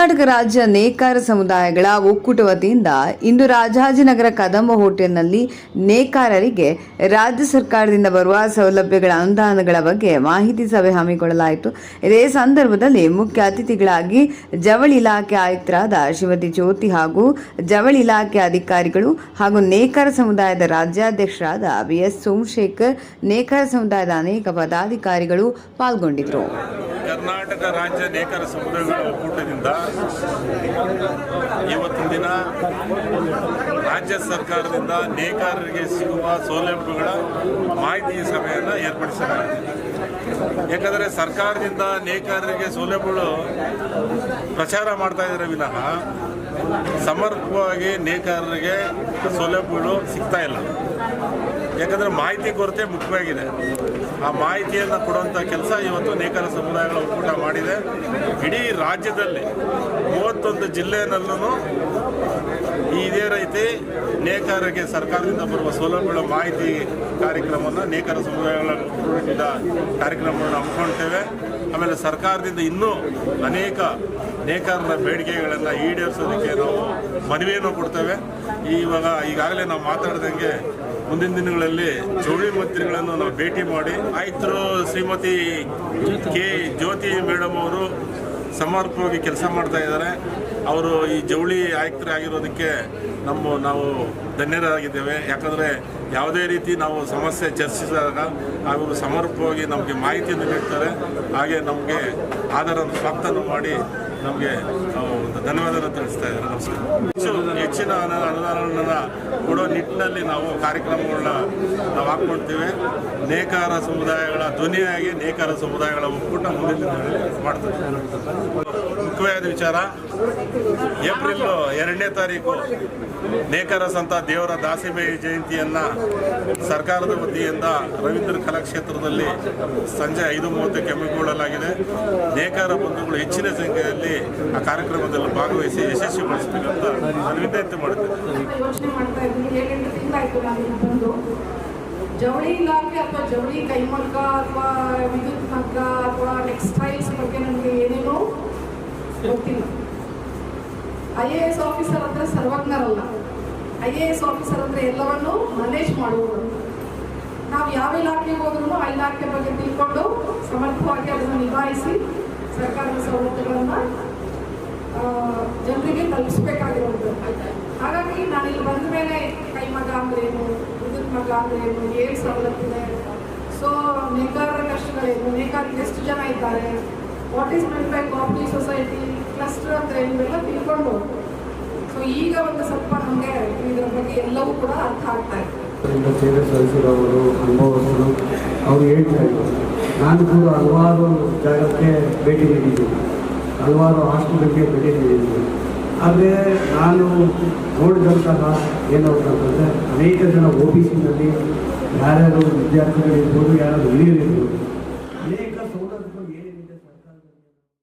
ಕರ್ನಾಟಕ ರಾಜ್ಯ ನೇಕಾರ ಸಮುದಾಯಗಳ ಒಕ್ಕೂಟ ವತಿಯಿಂದ ಇಂದು ರಾಜಾಜಿನಗರ ಕದಂಬ ಹೋಟೆಲ್ನಲ್ಲಿ ನೇಕಾರರಿಗೆ ರಾಜ್ಯ ಸರ್ಕಾರದಿಂದ ಬರುವ ಸೌಲಭ್ಯಗಳ ಅನುದಾನಗಳ ಬಗ್ಗೆ ಮಾಹಿತಿ ಸಭೆ ಹಮ್ಮಿಕೊಳ್ಳಲಾಯಿತು. ಇದೇ ಸಂದರ್ಭದಲ್ಲಿ ಮುಖ್ಯ ಅತಿಥಿಗಳಾಗಿ ಜವಳಿ ಇಲಾಖೆ ಆಯುಕ್ತರಾದ ಶ್ರೀಮತಿ ಜ್ಯೋತಿ ಹಾಗೂ ಜವಳಿ ಇಲಾಖೆ ಅಧಿಕಾರಿಗಳು ಹಾಗೂ ನೇಕಾರ ಸಮುದಾಯದ ರಾಜ್ಯಾಧ್ಯಕ್ಷರಾದ ಬಿ ಎಸ್ ಸೋಮಶೇಖರ್, ನೇಕಾರ ಸಮುದಾಯದ ಅನೇಕ ಪದಾಧಿಕಾರಿಗಳು ಪಾಲ್ಗೊಂಡಿದ್ದರು. ಕರ್ನಾಟಕ ರಾಜ್ಯ ನೇಕಾರ ಸಮುದಾಯಗಳ ಒಕ್ಕೂಟದಿಂದ ಇವತ್ತಿನ ದಿನ ರಾಜ್ಯ ಸರ್ಕಾರದಿಂದ ನೇಕಾರರಿಗೆ ಸಿಗುವ ಸೌಲಭ್ಯಗಳ ಮಾಹಿತಿ ಸಭೆಯನ್ನು ಏರ್ಪಡಿಸಲಾಗಿದೆ. ಯಾಕಂದರೆ ಸರ್ಕಾರದಿಂದ ನೇಕಾರರಿಗೆ ಸೌಲಭ್ಯಗಳು ಪ್ರಚಾರ ಮಾಡ್ತಾ ಇದ್ದಾರೆ ವಿನಃ ಸಮರ್ಪಕವಾಗಿ ನೇಕಾರರಿಗೆ ಸೌಲಭ್ಯಗಳು ಸಿಗ್ತಾ ಇಲ್ಲ. ಯಾಕಂದರೆ ಮಾಹಿತಿ ಕೊರತೆ ಮುಖ್ಯವಾಗಿದೆ. ಆ ಮಾಹಿತಿಯನ್ನು ಕೊಡುವಂಥ ಕೆಲಸ ಇವತ್ತು ನೇಕಾರ ಸಮುದಾಯಗಳ ಒಕ್ಕೂಟ ಮಾಡಿದೆ. ಇಡೀ ರಾಜ್ಯದಲ್ಲಿ ಮೂವತ್ತೊಂದು ಜಿಲ್ಲೆಯಲ್ಲೂ ಇದೇ ರೀತಿ ನೇಕಾರರಿಗೆ ಸರ್ಕಾರದಿಂದ ಬರುವ ಸೌಲಭ್ಯಗಳ ಮಾಹಿತಿ ಕಾರ್ಯಕ್ರಮವನ್ನು ನೇಕಾರ ಸಮುದಾಯಗಳ ಕಾರ್ಯಕ್ರಮವನ್ನು ಹಮ್ಮಿಕೊಳ್ತೇವೆ. ಆಮೇಲೆ ಸರ್ಕಾರದಿಂದ ಇನ್ನೂ ಅನೇಕ ನೇಕಾರರ ಬೇಡಿಕೆಗಳನ್ನು ಈಡೇರಿಸೋದಕ್ಕೆ ನಾವು ಮನವಿಯನ್ನು ಕೊಡ್ತೇವೆ. ಇವಾಗ ಈಗಾಗಲೇ ನಾವು ಮಾತಾಡ್ದಂಗೆ ಮುಂದಿನ ದಿನಗಳಲ್ಲಿ ಜೋಳಿ ಮಂತ್ರಿಗಳನ್ನು ನಾವು ಭೇಟಿ ಮಾಡಿ. ಆಯ್ತರು ಶ್ರೀಮತಿ ಕೆ ಜ್ಯೋತಿ ಮೇಡಮ್ ಅವರು ಸಮರ್ಪಕವಾಗಿ ಕೆಲಸ ಮಾಡ್ತಾ ಇದ್ದಾರೆ. ಅವರು ಈ ಜವಳಿ ಆಯುಕ್ತರಾಗಿರೋದಕ್ಕೆ ನಮ್ಮ ನಾವು ಧನ್ಯರಾಗಿದ್ದೇವೆ. ಯಾಕಂದರೆ ಯಾವುದೇ ರೀತಿ ನಾವು ಸಮಸ್ಯೆ ಚರ್ಚಿಸಿದಾಗ ಅವರು ಸಮರ್ಪಕವಾಗಿ ನಮಗೆ ಮಾಹಿತಿಯನ್ನು ನೀಡ್ತಾರೆ. ಹಾಗೆ ನಮಗೆ ಆಧಾರ ಸ್ವಾಗತವನ್ನು ಮಾಡಿ ನಮಗೆ ಧನ್ಯವಾದವನ್ನು ತಿಳಿಸ್ತಾ ಇದ್ದಾರೆ. ನಮಸ್ಕಾರ ಹೆಚ್ಚು ಹೆಚ್ಚಿನ ಅನು- ಅನುದಾನಗಳನ್ನ ಕೊಡೋ ನಿಟ್ಟಿನಲ್ಲಿ ನಾವು ಕಾರ್ಯಕ್ರಮಗಳನ್ನ ನಾವು ಹಾಕ್ಕೊಳ್ತೀವಿ. ನೇಕಾರ ಸಮುದಾಯಗಳ ಧ್ವನಿಯಾಗಿ ನೇಕಾರ ಸಮುದಾಯಗಳ ಒಕ್ಕೂಟ ಮುಂದಿನ ಮಾಡ್ತೀವಿ ಮುಖ್ಯವಾದ ವಿಚಾರ, ಏಪ್ರಿಲ್ ಎರಡನೇ ತಾರೀಕು ನೇಕಾರ ಸಂತ ದೇವರ ದಾಸಿಬೇಯಿ ಜಯಂತಿಯನ್ನು ಸರ್ಕಾರದ ವತಿಯಿಂದ ರವೀಂದ್ರ ಕಲಾಕ್ಷೇತ್ರದಲ್ಲಿ ಸಂಜೆ ಐದು ಮೂವತ್ತಕ್ಕೆ ಹಮ್ಮಿಕೊಳ್ಳಲಾಗಿದೆ. ನೇಕಾರ ಬಂಧುಗಳು ಹೆಚ್ಚಿನ ಸಂಖ್ಯೆಯಲ್ಲಿ ಆ ಕಾರ್ಯಕ್ರಮದಲ್ಲಿ ಭಾಗವಹಿಸಿ ಯಶಸ್ವಿಗೊಳಿಸಬೇಕಂತ ನಾನು ವಿನಂತಿ ಮಾಡುತ್ತೇನೆ. ಯೋಚನೆ ಮಾಡ್ತಾ ಇದ್ದೀನಿ. ಏಳೆಂಟು ತಿಂಗಳಾಯ್ತು ನಾನು ಇಲ್ಲಿ ಬಂದು ಜವಳಿ ಇಲಾಖೆ ಅಥವಾ ಜವಳಿ ಅಥವಾ ವಿದ್ಯುತ್ ಅಥವಾ ಬಗ್ಗೆ ಗೊತ್ತಿಲ್ಲ. ಐ ಎ ಎಸ್ ಆಫೀಸರ್ ಅಂದ್ರೆ ಸರ್ವಜ್ಞರಲ್ಲ. ಐ ಎ ಎಸ್ ಆಫೀಸರ್ ಅಂದ್ರೆ ಎಲ್ಲವನ್ನು ಮ್ಯಾನೇಜ್ ಮಾಡುವವರು. ನಾವು ಯಾವ ಇಲಾಖೆಗೆ ಹೋದ್ರು ಆ ಇಲಾಖೆ ಬಗ್ಗೆ ತಿಳ್ಕೊಂಡು ಸಮರ್ಥವಾಗಿ ಅದನ್ನು ನಿಭಾಯಿಸಿ ಸರ್ಕಾರದ ಸವಲತ್ತುಗಳನ್ನು ಜನರಿಗೆ ತಲುಪಿಸ್ಬೇಕಾಗಿರೋದು. ಹಾಗಾಗಿ ನಾನು ಇಲ್ಲಿ ಬಂದ ಮೇಲೆ ಕೈಮಗ ಅಂದ್ರೇನು ವಿದ್ಯುತ್ ಮಗ ಅಂದ್ರೇನು ಏನು ಸವಲತ್ತಿದೆ ಸೊ ನೇಕಾರರ ಕಷ್ಟಗಳೇನು ನೇಕಾರರಿಗೆ ಎಷ್ಟು ಜನ ಇದ್ದಾರೆ? What is meant by coop society cluster ಅಂತ ಏನಿವೆಲ್ಲ ತಿಳ್ಕೊಂಡು. ಸೊ ಈಗ ಒಂದು ಸ್ವಲ್ಪ ನಮಗೆ ಇದರ ಬಗ್ಗೆ ಎಲ್ಲವೂ ಕೂಡ ಅರ್ಥ ಆಗ್ತಾ ಇದೆ. ಇಂದ ಅವರು ಹೇಳ್ತಾ ಇದ್ರು ನಾನು ಕೂಡ ಹಲವಾರು ಜಾಗಕ್ಕೆ ಭೇಟಿ ನೀಡಿದ್ದೀನಿ ಹಲವಾರು ಹಾಸ್ಪಿಟಲ್ಗೆ ಭೇಟಿ ನೀಡಿದ್ದೀನಿ ಆದರೆ ನಾನು ನೋಡಿದಂತಹ ಏನು ಅಂತಂದರೆ ಅನೇಕ ಜನ ಒ ಬಿ ಸಿನಲ್ಲಿ ಯಾರ್ಯಾರು ವಿದ್ಯಾರ್ಥಿಗಳಿರ್ಬೋದು ಯಾರು ಹಿರಿಯರಿರ್ಬೋದು